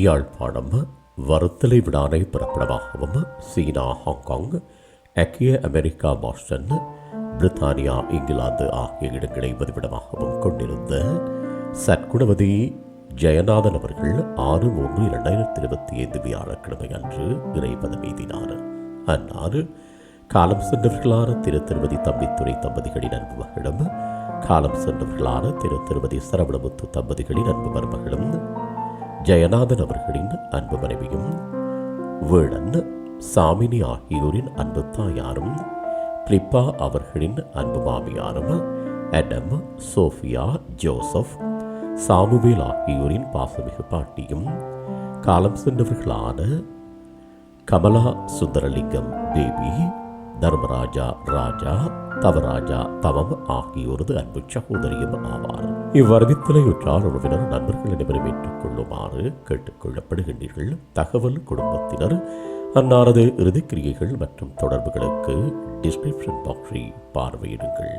யாழ்ப்பாணம் வருத்தலை விடானை பிறப்பிடமாகவும் சீனா ஹாங்காங் ஐக்கிய அமெரிக்கா பாஸ்டன் பிரித்தானியா இங்கிலாந்து ஆகிய இடங்களை வதிவிடமாகவும் கொண்டிருந்த சற்குணவதி ஜெயநாதன் அவர்கள் ஆறு மூன்று இரண்டாயிரத்தி இருபத்தி ஐந்து வியாழக்கிழமை அன்று இறைபதம் எய்தினார் அன்னாறு காலம் சென்றவர்களான திரு திருமதி தம்பித்துறை தம்பதிகளின் அன்பு மகளும் காலம் சென்றவர்களான திரு திருமதி சரவணமுத்து தம்பதிகளின் அன்பு மருமகளும் ஜெயநாதன் அவர்களின் அன்பு மனைவியும் வேளன் சாமினி ஆகியோரின் அன்பு தாயாரும் பிலிப்பா அவர்களின் அன்பு மாமியாரும் அடம் சோஃபியா ஜோசப் சாமுவேல் ஆகியோரின் பாசமிகு பாட்டியும் காலம் சென்றவர்களான கமலா சுந்தரலிங்கம் பேபி தர்மராஜா ராஜா தவராஜா தவம் ஆகியோரது அன்பு சகோதரியும் ஆவார். இவ்வறிவித்தலையுற்றால் உறவினர் நண்பர்களிடமிருந்து ஏற்றுக்கொள்ளுமாறு கேட்டுக்கொள்ளப்படுகின்றீர்கள். தகவல் குடும்பத்தினர் அன்னாரது இறுதிக்கிரியைகள் மற்றும் தொடர்புகளுக்கு டிஸ்கிரிப்ஷன் பாக்ஸை பார்வையிடுங்கள்.